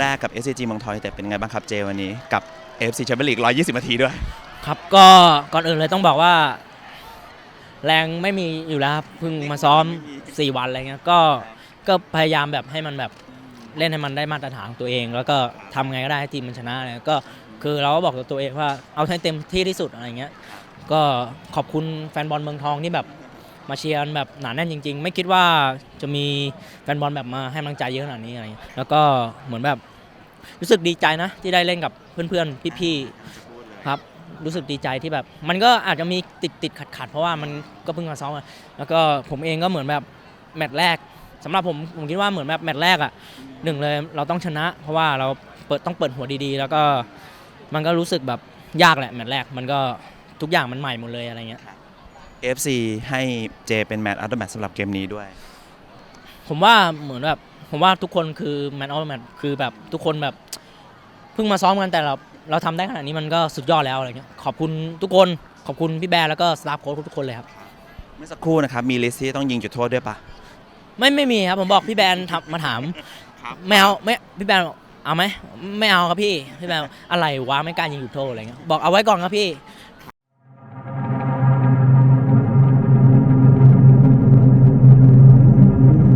แรกกับ SCG เมืองทองแต่เป็นไงบ้างครับเจวันนี้กับ FC Champions League 120 นาทีด้วย ครับก็ก่อนอื่นเลยต้องบอกว่า แรงไม่มีอยู่แล้วครับเพิ่งมาซ้อม 4 วันอะไรเงี้ยก็ก็พยายามแบบให้มันแบบเล่นให้มันได้มาตรฐานของตัวเอง แล้วก็ทำไงก็ได้ให้ทีมมันชนะอะไรก็คือเราก็บอกกับตัวเองว่าเอาให้เต็มที่ที่สุดอะไรเงี้ยก็ขอบคุณแฟนบอลเมืองทองที่แบบ มาเชียร์กันแบบหนาแน่นจริง ๆ ไม่คิดว่าจะมีแฟนบอลแบบมาให้กำลังใจเยอะขนาดนี้อะไรเงี้ยแล้วก็เหมือนแบบรู้สึกดีใจนะ ที่ได้เล่นกับเพื่อนๆพี่ๆครับ รู้สึกดีใจที่แบบ มันก็อาจจะมีติดติดขัดขัดเพราะว่ามันก็เพิ่งมาซ้อมอะแล้วก็ผมเองก็เหมือนแบบแมตช์แรกสำหรับผมผมคิดว่าเหมือนแบบแมตช์แรกอะหนึ่งเลยเราต้องชนะ เพราะว่าเราเปิดต้องเปิดหัวดีๆ แล้วก็มันก็รู้สึกแบบยากแหละแมตช์แรกมันก็ทุกอย่างมันใหม่หมดเลยอะไรเงี้ย AFC ให้เจเป็นแมตช์อัลตแมตสำหรับเกมนี้ด้วย ผมว่าเหมือนแบบผมว่าทุกคนคือแมตช์ออฟแมตช์คือแบบทุกคนแบบเพิ่งมาซ้อมกันแต่เราเราทำได้ขนาดนี้มันก็สุดยอดแล้วอะไรเงี้ยขอบคุณทุกคนขอบคุณพี่แบร์แล้วก็สตาฟโค้ชทุกๆคนเลยครับ เมื่อสักครู่นะครับมีลิสต์ที่ต้องยิงจุดโทษด้วยปะไม่ไม่มีครับผมบอกพี่แบนทำมาถามไม่เอาไม่พี่แบนบอกเอาไหมไม่เอาครับพี่พี่แบนบอกอะไรวะไม่กล้ายิงจุดโทษอะไรเงี้ยบอกเอาไว้ก่อนครับพี่